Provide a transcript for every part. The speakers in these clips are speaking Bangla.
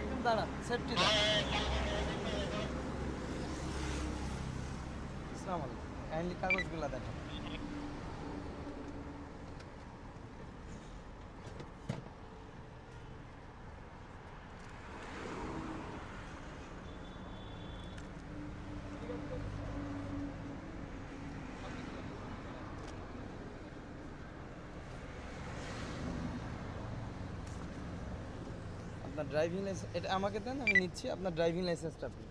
একদম দাঁড়া সেফটি দাঁড়া। কাগজগুলা দেখেন। আপনার ড্রাইভিং লাইসেন্স এটা আমাকে দেন আমি নিচ্ছি আপনার ড্রাইভিং লাইসেন্সটা আপনি।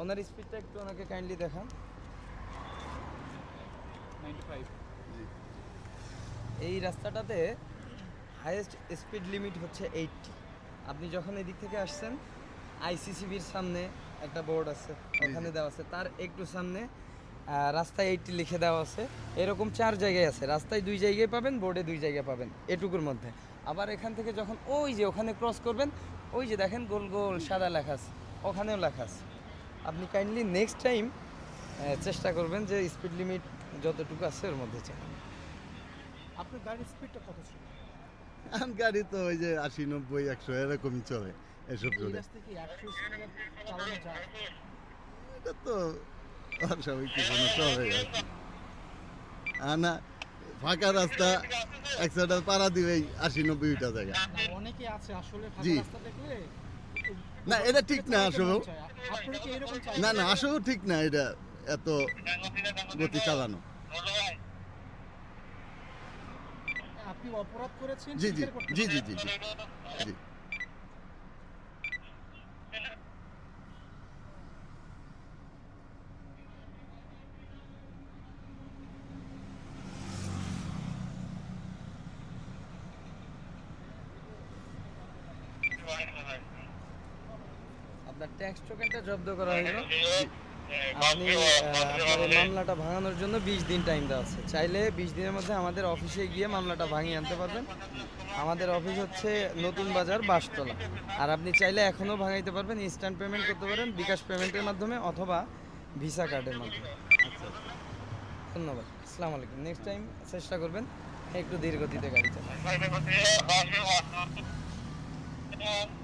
ওনার স্পিডটা একটু ওনাকে কাইন্ডলি দেখান। এই রাস্তাটাতে হাইয়েস্ট স্পিড লিমিট হচ্ছে এইটটি আপনি যখন এদিক থেকে আসছেন আইসিসিবির সামনে একটা বোর্ড আছে ওখানে দেওয়া আছে। তার একটু সামনে রাস্তায় এইটটি লিখে দেওয়া আছে। এরকম চার জায়গায় আছে। রাস্তায় দুই জায়গায় পাবেন বোর্ডে দুই জায়গায় পাবেন। এটুকুর মধ্যে। আবার এখান থেকে যখন ওই যে ওখানে ক্রস করবেন ওই যে দেখেন গোল গোল সাদা লেখা আছে ওখানেও লেখা আছে আপনি কাইন্ডলি নেক্সট টাইম চেষ্টা করবেন যে স্পিড লিমিট যতটুকু আছে ওর মধ্যে চালান আপনার গাড়ির স্পিডটা কত ছিল? আর গাড়ি তো ওই যে আশি নব্বই একশো এরকমই চলে এসব চলে। এটা তো অস্বাভাবিক কিছু না। চলে আর না ফাঁকা রাস্তা একশোটা পাড়া দিবেই আশি নব্বইটা জায়গা। অনেকে আছে আসলে জি। না, এটা ঠিক না চাই না না আসলেও ঠিক না এটা এত গতি চালানো। আপনি অপরাধ করেছেন জি জি জি জি জি জি। আপনার ট্যাক্স টোকেনটা জব্দ করা হলো আপনি আপনার মামলাটা ভাঙানোর জন্য বিশ দিন টাইম দেওয়া আছে চাইলে বিশ দিনের মধ্যে আমাদের অফিসে গিয়ে মামলাটা ভাঙিয়ে আনতে পারবেন আমাদের অফিস হচ্ছে নতুন বাজার বাসতলা আর আপনি চাইলে এখনও ভাঙাইতে পারবেন ইনস্ট্যান্ট পেমেন্ট করতে পারেন বিকাশ পেমেন্টের মাধ্যমে অথবা ভিসা কার্ডের মাধ্যমে ধন্যবাদ আসসালামু আলাইকুম নেক্সট টাইম চেষ্টা করবেন একটু ধীর গতিতে গাড়ি চালান Um,